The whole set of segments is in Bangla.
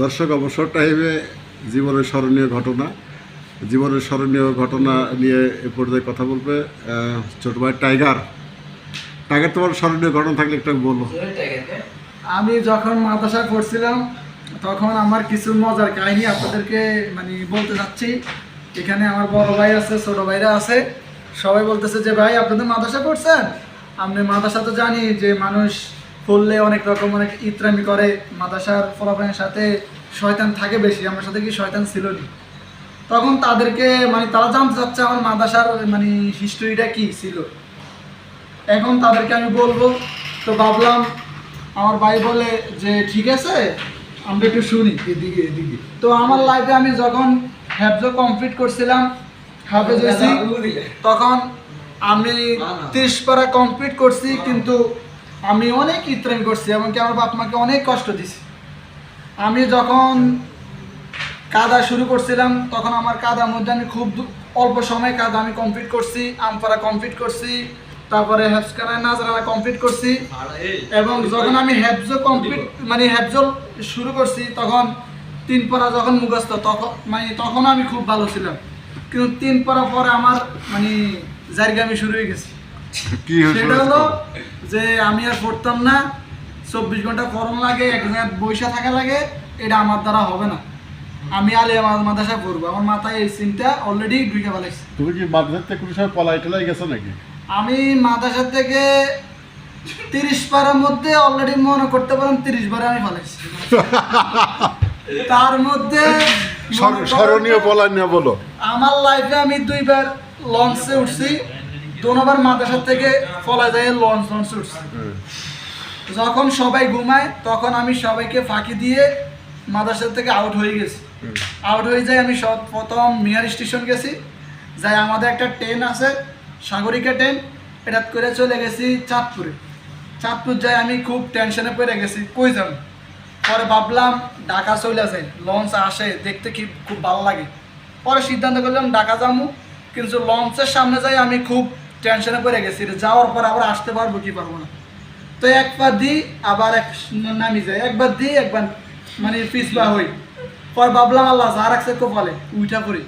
দর্শক অবসর টাইমে জীবনের স্মরণীয় ঘটনা। জীবনের স্মরণীয় ঘটনা নিয়ে এ পর্যায়ে কথা বলবে ছোট ভাই টাইগার। টাইগার তোমার স্মরণীয় ঘটনা থাকলে একটু বলো। আমি যখন মাদ্রাসায় পড়ছিলাম তখন আমার কিছু মজার কাহিনী আপনাদেরকে মানে বলতে চাচ্ছি এখানে আমার বড় ভাই আছে ছোট ভাইরা আছে। সবাই বলতেছে যে ভাই আপনাদের মাদ্রাসা পড়ছেন? আপনি মাদ্রাসা তো জানি যে মানুষ পড়লে অনেক রকম অনেক ইত্রামি করে মাদ্রাসার ফলাফলের সাথে শয়তান থাকে বেশি আমার সাথে কি শয়তান ছিল না? তখন তাদেরকে মানে তারা জানতে চাচ্ছে আমার মাদ্রাসার মানে হিস্টোরিটা কি ছিল। এখন তাদেরকে আমি বলব তো ভাবলাম আমার ভাই বলে যে ঠিক আছে আমরা একটু শুনি। এদিকে এদিকে। তো আমার লাইফে আমি যখন হ্যাবজো কমপ্লিট করছিলাম হাফেজ তখন আমি তিরিশ পারা কমপ্লিট করছি কিন্তু আমি অনেক ইত্রাম করছি এমনকি আমার বাপ মাকে অনেক কষ্ট দিছি। আমি যখন কাদা শুরু করছিলাম, তখন আমার কাদার মধ্যে আমি খুব অল্প সময় কাদা আমি কমপ্লিট করছি আমপাড়া কমপ্লিট করছি, তারপরে হেফসকানা নাজরানা কমপ্লিট করছি এবং যখন আমি হ্যাবজো কমপ্লিট মানে হ্যাবজো শুরু করছি, তখন তিন পারা যখন মুখস্থ, তখন মানে তখন আমি খুব ভালো ছিলাম। কিন্তু তিন পারা পরে আমার মানে জায়গামি শুরু হয়ে গেছে। কি সেটা হলো যে আমি আর পড়তাম না চব্বিশ ঘণ্টা ফরম লাগে এক জায়গায় বৈশা থাকা লাগে এটা আমার দ্বারা হবে না। আমি আলিয়া মা- মাদ্রাসায় পড়ব আমার মাথায় এই চিন্তা অলরেডি ঢুকে ফেলেছে তুমি কি মাদ্রাসা থেকে কোনো সময় পলাই টলাই গেছো নাকি? আমি মাদ্রাসা থেকে তিরিশ পারের মধ্যে অলরেডি মনে করতে পারেন তিরিশ বারে আমি ফেলেছি তার মধ্যে স্মরণীয় পলাই নিয়ে বলো। আমার লাইফে আমি দুইবার লঞ্চে উঠছি। দোনোবার মাদ্রাসা থেকে ফলা যায় লঞ্চ লঞ্চে উঠছি। যখন সবাই ঘুমায়, তখন আমি সবাইকে ফাঁকি দিয়ে মাদ্রাসা থেকে আউট হয়ে গেছি। আউট হয়ে যাই আমি সব প্রথম মিয়ার স্টেশন গেছি। যাই আমাদের একটা ট্রেন আছে, সাগরিকা ট্রেন এটা করে চলে গেছি চাঁদপুরে। চাঁদপুর যাই আমি খুব টেনশনে পড়ে গেছি, কই যাব? পরে ভাবলাম ঢাকা চলে যাই, লঞ্চ আসে, দেখতে কি খুব ভালো লাগে। পরে সিদ্ধান্ত করলাম ঢাকা যাব, কিন্তু লঞ্চের সামনে যাই আমি খুব টেনশনে পড়ে গেছি যাওয়ার পর আবার আসতে পারব কি পারব না। তো একবার দিই আবার এক নামি যায় একবার দিই একবার মানে পিছবা হই। পর ভাবলাম, আল্লাহ যা রাখছে কপালে উইটা করি।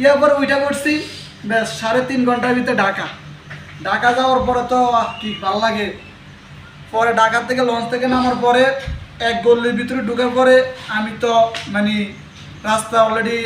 ইয়ার পর উইটা পড়ছি ব্যাস, সাড়ে তিন ঘণ্টার ভিতরে ঢাকা। ঢাকা যাওয়ার পরে তো কি ভালো লাগে। পরে ঢাকা থেকে লঞ্চ থেকে নামার পরে, এক গল্লির ভিতরে ঢুকার পরে আমি তো মানে রাস্তা অলরেডি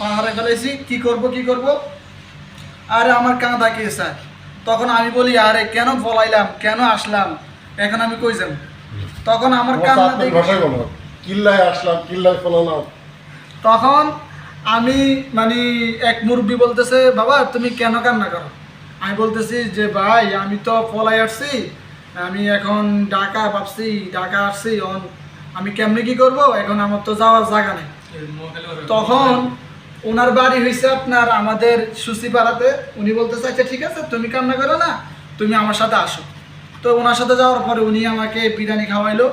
পাহাড়ে ফেলেছি। কি করব কি করব? আর আমার কাঁদা কে, স্যার? তখন আমি বলি আরে কেন বলাইলাম? কেন আসলাম? এখন আমি কই যাব তখন আমার কান্না দেখে ভাষায় বলো কিল্লায় আসলাম কিল্লায় ফলালাম। তখন আমি মানে এক মুরব্বী বলতেছে বাবা তুমি কেন কান্না করো? আমি বলতেছি যে ভাই আমি তো পলাই আসছি। আমি এখন ঢাকা ভাবছি ঢাকা আসছি আমি কেমনে কি করব? এখন আমার তো যাওয়ার জায়গা নেই। তখন ওনার বাড়ি হয়েছে আপনার আমাদের সুসিপাড়াতে। উনি বলতেছে আচ্ছা ঠিক আছে, তুমি কান্না করো না, তুমি আমার সাথে আসো। তো ওনার সাথে যাওয়ার পরে উনি আমাকে বিরিয়ানি খাওয়াইলো।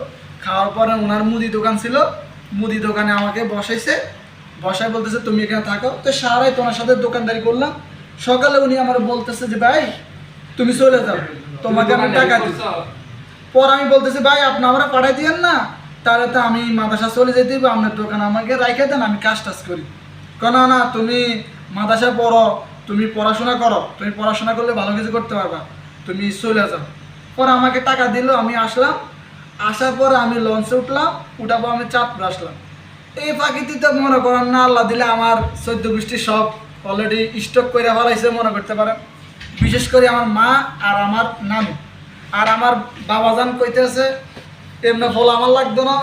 খাওয়ার পরে ওনার মুদি দোকান ছিল। মুদি দোকানে আমাকে বসাইছে। বসায় বলতেছে, তুমি এখানে থাকো। তো সারাই তোমার সাথে দোকানদারি করলাম। সকালে উনি আমার বলতেছে যে, ভাই, তুমি চলে যাও। তোমাকে আমি টাকা দিই। পর আমি বলতেছি, ভাই, আপনি আমরা পাঠাই দিয়েন না। তাহলে তো আমি মাদ্রাসা চলে যেতে আপনার দোকান আমাকে রাইখে দেন, আমি কাজ টাজ করি। কেন না তুমি মাদ্রাসা পড়ো, তুমি পড়াশোনা করো, তুমি পড়াশোনা করলে ভালো কিছু করতে পারবা, তুমি চলে যাও। পর আমাকে টাকা দিল, আমি আসলাম, আসার পরে আমি লঞ্চে উঠলাম পর আমি চাঁদপুর আসলাম। এই প্রাকৃতিতে মনে করেন না, আল্লাহ দিলে আমার চোদ্দ গোষ্ঠী সব অলরেডি স্টক করে ফেলাইছে, মনে করতে পারেন। বিশেষ করে আমার মা আর আমার নানু। আর আমার বাবাজান কইতেছে, এমনি ফল আমার লাগতো না,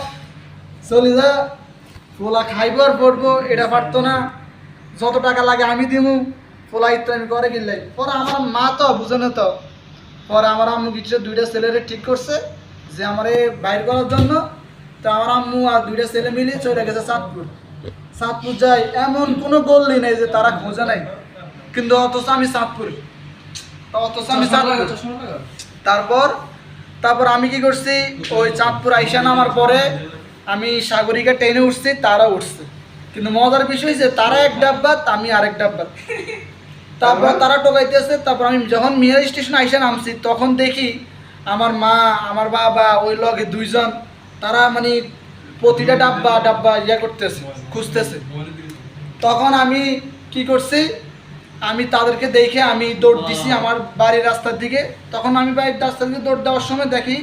চলে যা। ফোলা খাইবো আর পড়ব এটা পারতো না। যত টাকা লাগে আমি দিমু। ফোলা ইত্যাদি করে কিনলাই পরে আমার মা তো বুঝে না তো। পরে আমার আম্মু কিছু দুইটা ছেলেরে ঠিক করছে যে আমার বাইর করার জন্য। তো আমার আম্মু আর দুইটা ছেলে মিলে চলে গেছে চাঁদপুর। চাঁদপুর যাই এমন কোনো গল্লি নেই যে তারা খোঁজে নাই। কিন্তু অথচ আমি চাঁদপুর। অথচ আমি চাঁদপুর তারপর তারপর আমি কি করছি? ওই চাঁদপুর আইসা নামার পরে আমি সাগরিকা ট্রেনে উঠছি তারা উঠছে। কিন্তু মজার বিষয় যে তারা এক ডাব্বা আমি আরেক ডাব্বা তারপর তারা টোকাইতেছে তারপর আমি যখন মিয়ার স্টেশন আইসা নামছি তখন দেখি আমার মা আমার বাবা ওই লগে দুইজন তারা মানে প্রতিটা ডাব্বা ডাব্বা ইয়া করতেছে খুঁজতেছে। তখন আমি কি করছি আমি তাদেরকে দেখে আমি দৌড় দিছি আমার বাড়ির রাস্তার দিকে। তখন আমি বাড়ির রাস্তার দিকে দৌড় দেওয়ার সময় দেখি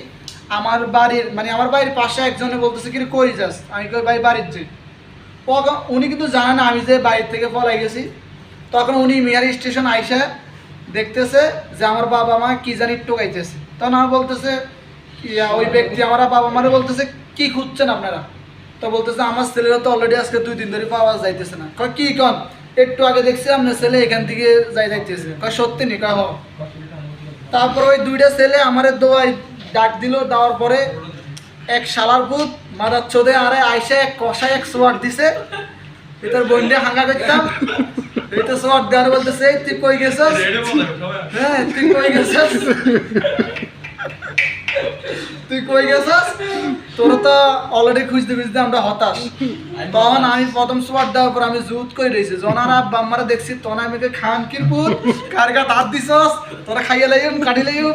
আমার বাড়ির মানে আমার বাড়ির পাশে একজনে বলতেছে কি রে, কই যাস? আমি কই ভাই বাড়ির যে। উনি কিন্তু জানে না আমি যে বাড়ির থেকে পলাই গেছি। তখন উনি মেয়ার স্টেশন আইসা দেখতেছে যে আমার বাবা মা কি জানি টোকাইতেছে তখন আমার বলতেছে ওই ব্যক্তি আমার বাবা মারে বলতেছে কি খুঁজছেন আপনারা? তো বলতেছে আমার ছেলেরা তো অলরেডি আজকে দুই দিন ধরে পাওয়া যাইতেছে না। কয় কি কন? একটু আগে দেখছি আপনার ছেলে এখান থেকে যাই যাইতেছে। কয় সত্যি নি? কয় হ। তারপর ওই দুইটা ছেলে আমার দোয়াই ডাক দিল দেওয়ার পরে এক শালার ভূত মাদার চোদে আরে আইসে এক কষায় এক সোয়ার দিছে। এটার বন্ডে হাঙ্গা করতাম এটা সোয়ার দেওয়ার বলতেছে তুই কই গেছস? হ্যাঁ তুই কই গেছস? তুই কই গেছস? তোর তো অলরেডি খুঁজতে খুঁজতে আমরা হতাশ। তখন আমি প্রথম সোয়ার দেওয়ার পর আমি জুত করে রয়েছি জনারা বাম্মারা দেখছি তখন আমি কই, খান কিরপুর? কার গা হাত দিছস? তোরা খাইয়ে লাইম কাটি লাইম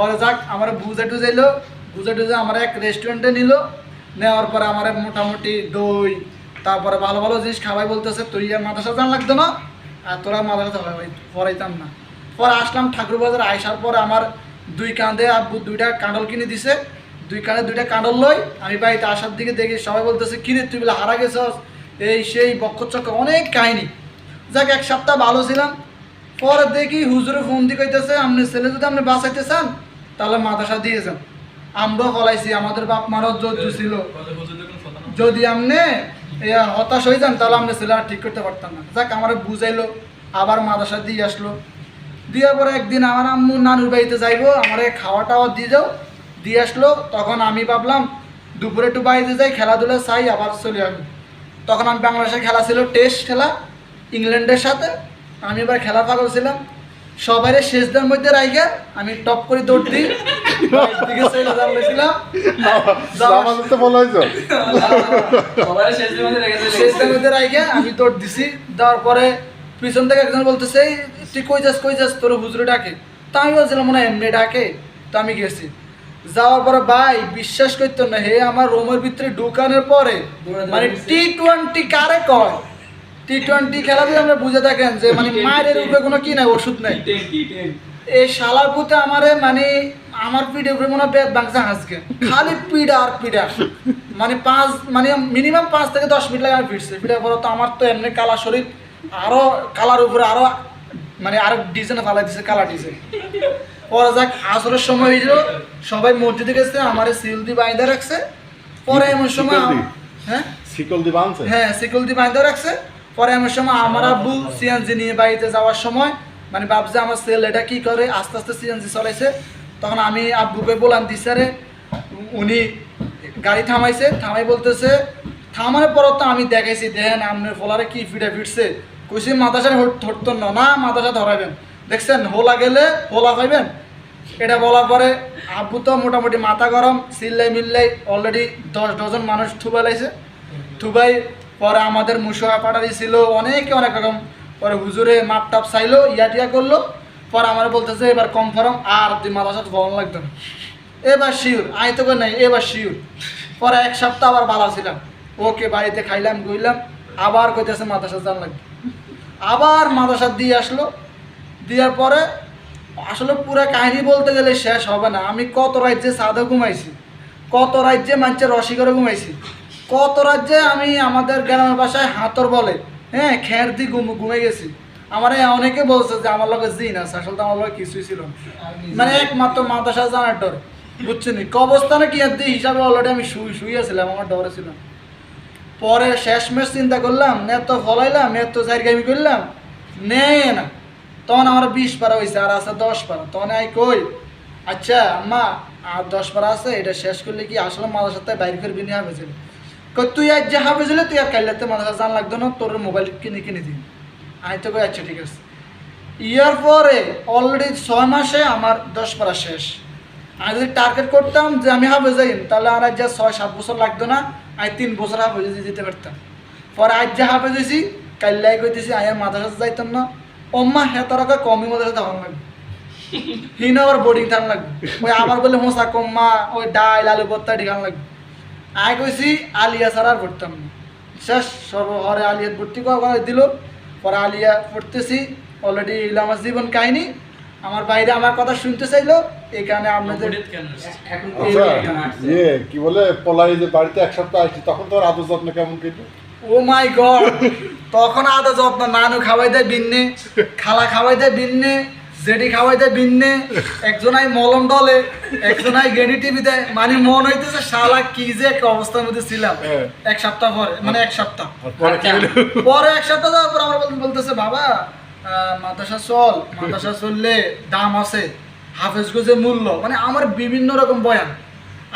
ওরা যাক, আমার বুঝে টুজাইলো বুঝে টুজে আমার এক রেস্টুরেন্টে নিল। নেওয়ার পরে আমার মোটামুটি দই, তারপরে ভালো ভালো জিনিস খাওয়াই বলতেছে, তুই আর মাদ্রাসা জান লাগতো না? আর তোরা মাদ্রাসা পড়াইতাম না। পরে আসলাম ঠাকুর বাজার আইসার পরে আমার দুই কাঁধে আব্বু দুইটা কাঁডল কিনে দিছে। দুই কাঁধে দুইটা কাঁডল লই, আমি বাড়িতে আসার দিকে দেখি সবাই বলতেছে কিরে তুই বলে হারা গেছস? এই সেই বক্কচক্ক অনেক কাহিনী। যাক, এক সপ্তাহ ভালো ছিলাম। পরে দেখি হুজুরে ফোন দিয়ে কইতেছে আপনি ছেলে যদি আপনি বাঁচাইতে চান, তাহলে মাদ্রাসা দিয়ে যান। আমরাও ফলাইছি, আমাদের বাপ মারও যজ্ঞ ছিল। যদি আপনি হতাশ হয়ে যান, তাহলে আমরা ছেলে আর ঠিক করতে পারতাম না। যাক, আমার বুঝাইলো, আবার মাদ্রাসা দিয়ে আসলো। দেওয়ার পরে একদিন আমার আম্মু নানুর বাড়িতে যাইবো, আমার খাওয়া টাওয়া দিয়ে যাও। দিয়ে আসলো, তখন আমি ভাবলাম, দুপুরে একটু বাড়িতে যাই, খেলাধুলা চাই, আবার চলে আসব। তখন আমি বাংলাদেশের খেলা ছিল টেস্ট খেলা, ইংল্যান্ডের সাথে। আমি এবার খেলা পাগল ছিলাম। সবাই শেষদের মধ্যে রাইগা আমি টপ করে দৌড় দিই। আমি দৌড় দিছি। দেওয়ার পরে পিছন থেকে একজন বলতেছে "এই, তুই কই যাস কই যাস? তোর হুজুরে ডাকে। তা আমি বলছিলাম মনে হয় এমনি ডাকে। তো আমি গেছি। যাওয়ার পরে ভাই বিশ্বাস করতো না। হে আমার রোমের ভিতরে ঢুকানোর পরে মানে টি টোয়েন্টি কারে কয়? টি টোয়েন্টি খেলা দিয়ে আমরা বুঝে থাকেন যে মানে মায়ের উপরে কোনো কি নাই ওষুধ নাই। এই শালার পুতে আমারে মানে আমার পিঠে উপরে মনে হয় বাংসা হাসকে খালি পিড়া আর পিড়া মানে পাঁচ মানে মিনিমাম পাঁচ থেকে দশ মিনিট লাগে আমি ফিরছে। পিঠার পরে তো আমার তো এমনি কালা শরীর আরও কালার উপরে আরও মানে আরও ডিজাইনে ফালাই দিছে কালা ডিজাইন। পরে যাক আসরের সময় হয়েছিল সবাই মসজিদে গেছে আমার সিল দিয়ে বাইন্দা রাখছে। পরে এমন সময় হ্যাঁ? শিকল দিবা আনছে হ্যাঁ সিকিউরিটি বাইন্ধে রাখছে। পরে এমন সময় আমার আব্বু সিএনজি নিয়ে বাড়িতে যাওয়ার সময় মানে ভাবছে আমার ছেলে এটা কি করে, আস্তে আস্তে সিএনজি চলাইছে। তখন আমি আব্বুকে বললাম দিসারে উনি গাড়ি থামাইছে, থামাই বলতেছে, থামানোর পর তো আমি দেখাইছি, দেখেন আপনার ফোলারে কি ফিটে ফিটছে কইছি, মাদাসা ধরতো না না, মাদাসা ধরাইবেন। দেখছেন, হোলা গেলে হোলা পাইবেন এটা বলার পরে আব্বু তো মোটামুটি মাথা গরম, চিল্লাই মিল্লাই অলরেডি দশ ডজন মানুষ থুবালাইছে থুবাই পরে আমাদের মুসোয়া পাটারি ছিল, অনেকে, অনেক রকম। পরে হুজুরে মাপ টাপ চাইলো, ইয়া টিয়া করল। পরে আমার বলতেছে, এবার কনফার্ম আর তুই সাথে বলন লাগতো না। এবার শিওর আই তো নাই, এবার শিওর পরে এক সপ্তাহ আবার ভালো ছিলাম। ওকে বাড়িতে খাইলাম, গইলাম, আবার কইতেছে সাথে জান লাগবে। আবার সাথে দিয়ে আসলো। দেওয়ার পরে আসলে পুরো কাহিনী বলতে গেলে শেষ হবে না। আমি কত রাজ্যে সাদা ঘুমাইছি, কত রাজ্যে মানুষের রসি করে ঘুমাইছি কত রাজ্যে আমি আমাদের গ্রামের বাসায় হাতর বলে হ্যাঁ খের দিয়ে ঘুম গেছি। আমার অনেকে বলছে যে আমার লগে জিন আছে, আসলে তো আমার লগে কিছুই ছিল। মানে একমাত্র মাদ্রাসা জানার ডর বুঝছেন কবস্থানে কি আর দিয়ে হিসাবে অলরেডি আমি শুই শুয়েছিলাম আমার ডরে ছিলাম পরে শেষমেশ চিন্তা করলাম, নে তো ফলাইলাম, নে তো জায়গামি করলাম নেয় না। তখন আমার বিশ পারা হয়েছে আর আছে দশ পারা। তখন আই কই আচ্ছা আম্মা, আর দশ পারা আছে, এটা শেষ করলে কি আসলে মাদার বাইর নি হাফেজে কই তুই আজ যে হাফেজলে তুই আর কাইলাতে মাদার জান লাগতো না তোর মোবাইল কিনে কিনে দিন। আমি তো কই আচ্ছা ঠিক আছে। ইয়ার পরে অলরেডি ছয় মাসে আমার দশ পারা শেষ। আমি যদি টার্গেট করতাম যে আমি হাফেজ যাই তাহলে আর আজ যা ছয় সাত বছর লাগতো না আমি তিন বছর হাফ হাফেজ যেতে পারতাম। পরে আজ যা হাফেজ হয়েছি কাল্লাই কইতেছি মাথার সাথে যাইতাম না। অম্মা হ্যাঁ তারা কমই সাথে হওয়ার লাগবে। হিন আবার বোর্ডিং থান লাগবে। ওই আবার বলে হোসা কম্মা ওই ডাইল আলু ভর্তা ঠিকান লাগবে। আয় কইছি আলিয়া ছাড়া আর পড়তাম না। শেষ সর্বহরে আলিয়া ভর্তি করে দিল। পরে আলিয়া পড়তেছি অলরেডি এগুলো আমার জীবন কাহিনী। আমার বাইরে আমার কথা শুনতে চাইলো এই কারণে আপনাদের এখন আচ্ছা ইয়ে কি বলে পলাই যে বাড়িতে এক সপ্তাহ আসছি তখন তোর আদর যত্ন কেমন কিন্তু ও মাই গড তখন আদা যত্ন নানু খাওয়াই দেয় বিন্নে খালা খাওয়াই দেয় বিন্নে জেডি খাওয়াই দেয় বিন্নে একজনাই মলম ডলে একজনাই গেডি টিভি দেয় মানে মন হইতেছে শালা কি যে একটা অবস্থার মধ্যে ছিলাম। হ্যাঁ। এক সপ্তাহ পরে মানে এক সপ্তাহ। পরে হলো? পরে এক সপ্তাহ যাওয়ার পর আমার বলতেছে বাবা মাদ্রাসা চল মাদ্রাসা চললে দাম আছে হাফেজ গজে মূল্য। মানে আমার বিভিন্ন রকম বয়ান।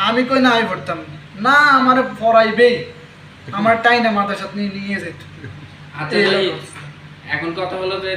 আমি কই না আমি পড়তাম না। আমার পড়াইবেই। আমার টাই না মাদ্রাসা নিয়ে নিয়ে যেত। আচ্ছা এখন কথা হলো যে